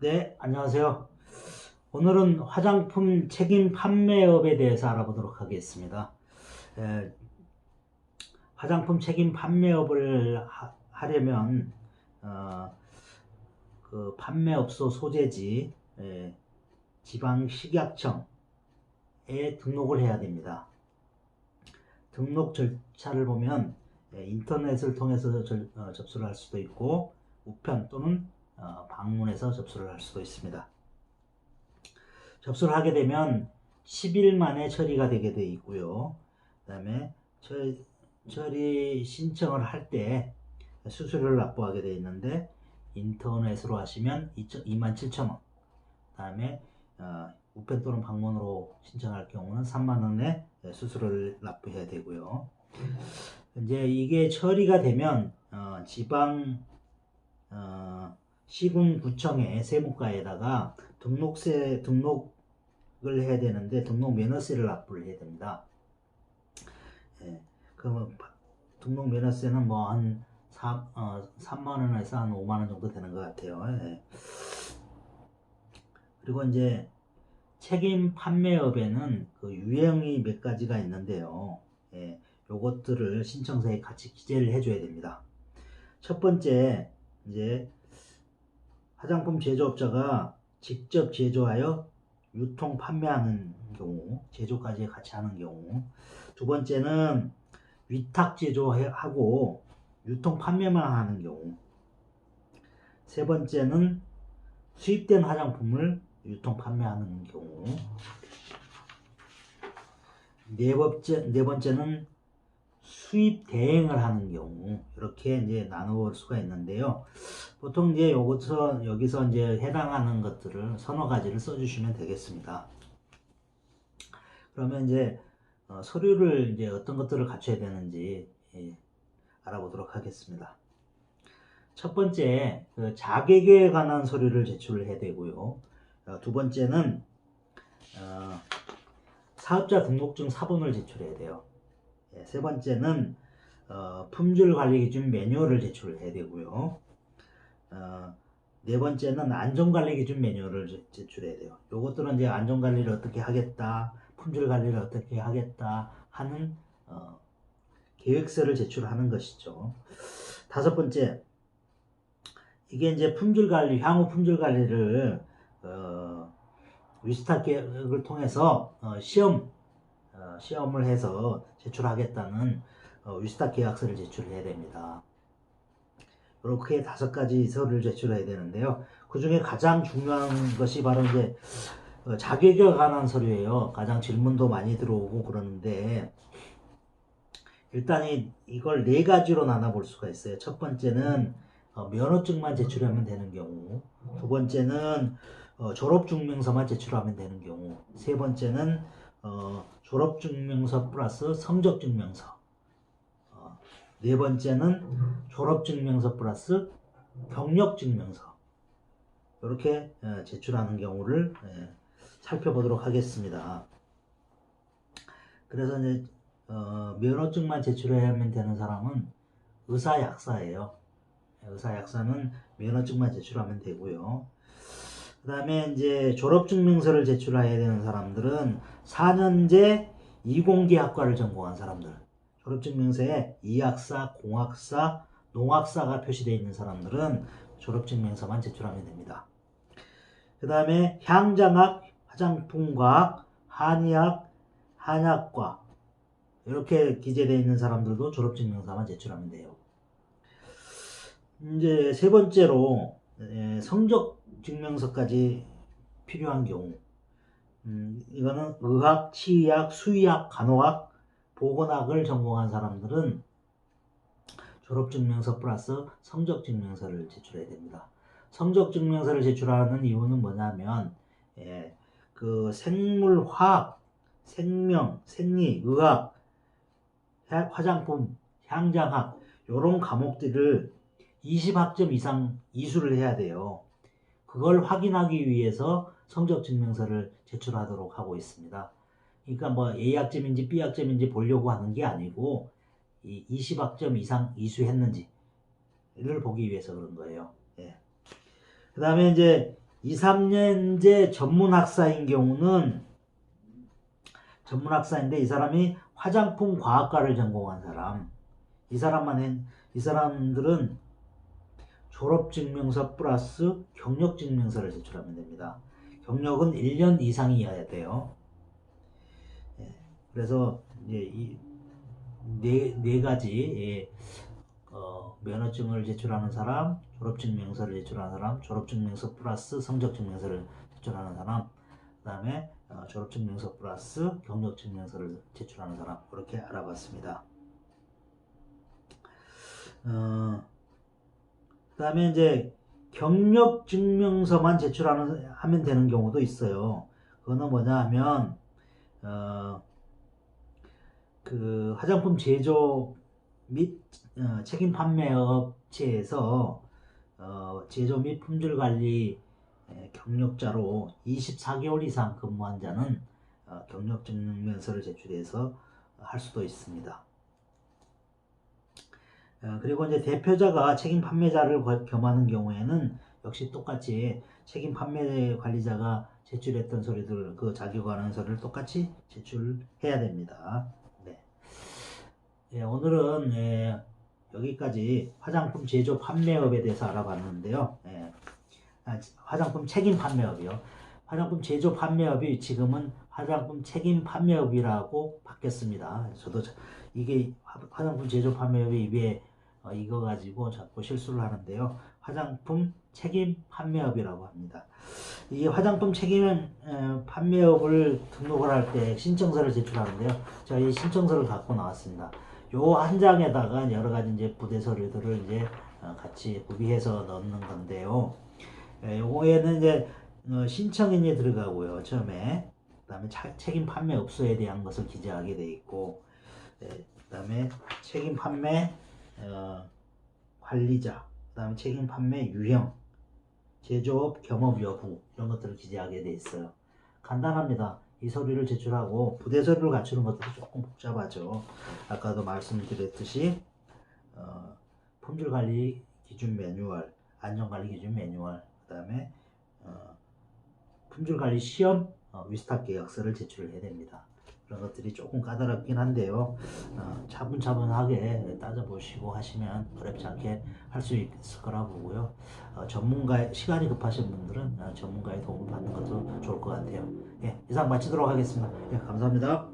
네, 안녕하세요. 오늘은 화장품 책임 판매업에 대해서 알아보도록 하겠습니다. 에, 화장품 책임 판매업을 하, 려면 어, 그 판매업소 소재지 에, 지방식약청에 등록을 해야 됩니다. 등록 절차를 보면 에, 인터넷을 통해서 절- 어, 접수를 할 수도 있고 우편 또는 어, 방문해서 접수를 할 수도 있습니다. 접수를 하게 되면 10일 만에 처리가 되게 돼 있고요. 그 다음에 처리 신청을 할 때 수수료를 납부하게 돼 있는데 인터넷으로 하시면 27,000원 그 다음에 어, 우편 또는 방문으로 신청할 경우는 3만원의 수수료를 납부해야 되고요. 이제 이게 처리가 되면 어, 지방 어, 시군구청의 세무과에다가 등록세 등록을 해야 되는데 등록 면허세를 납부를 해야 됩니다. 예, 바- 등록 면허세는 뭐한 3, 어, 3만 원에서 한 5만 원 정도 되는 것 같아요. 예. 그리고 이제 책임 판매업에는 그 유형이 몇 가지가 있는데요. 예, 요것들을 신청서에 같이 기재를 해줘야 됩니다. 첫 번째 이제 화장품 제조업자가 직접 제조하여 유통 판매하는 경우, 제조까지 같이 하는 경우. 두 번째는 위탁 제조하고 유통 판매만 하는 경우. 세 번째는 수입된 화장품을 유통 판매하는 경우. 네 번째, 네 번째는 수입 대행을 하는 경우 이렇게 이제 나누어 수가 있는데요. 보통 이제 요것서 여기서 이제 해당하는 것들을 서너 가지를 써주시면 되겠습니다. 그러면 이제 어, 서류를 이제 어떤 것들을 갖춰야 되는지 예, 알아보도록 하겠습니다. 첫 번째 그 자격에 관한 서류를 제출을 해야 되고요. 어, 두 번째는 어, 사업자 등록증 사본을 제출해야 돼요. 예, 세 번째는 어, 품질 관리 기준 매뉴얼을 제출해야 되고요. 어, 네 번째는 안전관리 기준 매뉴얼을 제- 제출해야 돼요. 요것들은 이제 안전관리를 어떻게 하겠다, 품질 관리를 어떻게 하겠다 하는 어, 계획서를 제출하는 것이죠. 다섯 번째, 이게 이제 품질 관리, 향후 품질 관리를 어, 위스타 계획을 통해서 어, 시험 어, 시험을 해서 제출하겠다는 어, 위스타 계약서를 제출해야 됩니다. 이렇게 다섯 가지 서류를 제출해야 되는데요. 그 중에 가장 중요한 것이 바로 이제 어, 자격에 관한 서류예요. 가장 질문도 많이 들어오고 그러는데 일단 이, 이걸 네 가지로 나눠볼 수가 있어요. 첫 번째는 어, 면허증만 제출하면 되는 경우, 두 번째는 어, 졸업증명서만 제출하면 되는 경우, 세 번째는 어, 졸업증명서 플러스 성적증명서, 어, 네 번째는 졸업증명서 플러스 경력증명서 이렇게 어, 제출하는 경우를 예, 살펴보도록 하겠습니다. 그래서 이제 어, 면허증만 제출하면 되는 사람은 의사 약사예요. 의사 약사는 면허증만 제출하면 되고요. 그 다음에 이제 졸업증명서를 제출해야 되는 사람들은 4년제 이공계 학과를 전공한 사람들. 졸업증명서에 이학사, 공학사, 농학사가 표시되어 있는 사람들은 졸업증명서만 제출하면 됩니다. 그 다음에 향장학, 화장품과학, 한의학, 한약과 이렇게 기재되어 있는 사람들도 졸업증명서만 제출하면 돼요. 이제 세 번째로 에, 성적 증명서까지 필요한 경우 음, 이거는 의학, 치의학, 수의학, 간호학, 보건학을 전공한 사람들은 졸업증명서 플러스 성적증명서를 제출해야 됩니다. 성적증명서를 제출하는 이유는 뭐냐면 예, 그 생물화학, 생명, 생리, 의학, 화- 화장품, 향장학 이런 과목들을 20학점 이상 이수를 해야 돼요. 그걸 확인하기 위해서 성적증명서를 제출하도록 하고 있습니다. 그러니까 뭐 A학점인지 B학점인지 보려고 하는 게 아니고 이 20학점 이상 이수했는지를 보기 위해서 그런 거예요. 예. 그 다음에 이제 2, 3년제 전문학사인 경우는 전문학사인데 이 사람이 화장품 과학과를 전공한 사람 이 사람만 해- 이 사람들은 졸업증명서 플러스 경력증명서를 제출하면 됩니다. 경력은 1년 이상이어야 돼요. 예, 그래서 이제 이네 네 가지 예, 어, 면허증을 제출하는 사람, 졸업증명서를 제출하는 사람, 졸업증명서 플러스 성적증명서를 제출하는 사람, 그다음에 어, 졸업증명서 플러스 경력증명서를 제출하는 사람 그렇게 알아봤습니다. 어, 그다음에 이제 경력증명서만 제출하는 하면 되는 경우도 있어요. 그거는 뭐냐 하면 어, 그 화장품 제조 및 어, 책임 판매 업체에서 어, 제조 및 품질 관리 에, 경력자로 24개월 이상 근무한 자는 어, 경력 증명서를 제출해서 할 수도 있습니다. 어, 그리고 이제 대표자가 책임 판매자를 거- 겸하는 경우에는 역시 똑같이 책임 판매 관리자가 제출했던 서류들 그 서류를 똑같이 제출해야 됩니다. 네. 예, 오늘은 예, 여기까지 화장품 제조 판매업에 대해서 알아봤는데요. 예, 아, 화장품 책임 판매업이요. 화장품 제조 판매업이 지금은 화장품 책임 판매업이라고 바뀌었습니다. 저도 자- 이게 화- 화장품 제조 판매업이 입에 어, 이거 가지고 자꾸 실수를 하는데요. 화장품 책임 판매업이라고 합니다. 이 화장품 책임 어, 판매업을 등록을 할 때 신청서를 제출하는데요. 제가 이 신청서를 갖고 나왔습니다. 요 한 장에다가 여러 가지 이제 부대 서류들을 이제 어, 같이 구비해서 넣는 건데요. 예, 요거에는 이제 어, 신청인이 들어가고요. 처음에 그다음에 차- 책임 판매 업소에 대한 것을 기재하게 돼 있고, 예, 그다음에 책임 판매 어, 관리자, 그다음에 책임 판매 유형, 제조업 경험 여부 이런 것들을 기재하게 돼 있어요. 간단합니다. 이 서류를 제출하고 부대 서류를 갖추는 것들이 조금 복잡하죠. 아까도 말씀드렸듯이 어, 품질 관리 기준 매뉴얼, 안전 관리 기준 매뉴얼, 그다음에 어, 품질 관리 시험 어, 위스탁 계약서를 제출을 해야 됩니다. 그런 것들이 조금 까다롭긴 한데요. 어, 차분차분하게 따져보시고 하시면 어렵지 않게 할 수 있을 거라 보고요. 어, 전문가의 시간이 급하신 분들은 어, 전문가의 도움을 받는 것도 좋을 것 같아요. 예, 이상 마치도록 하겠습니다. 예, 감사합니다.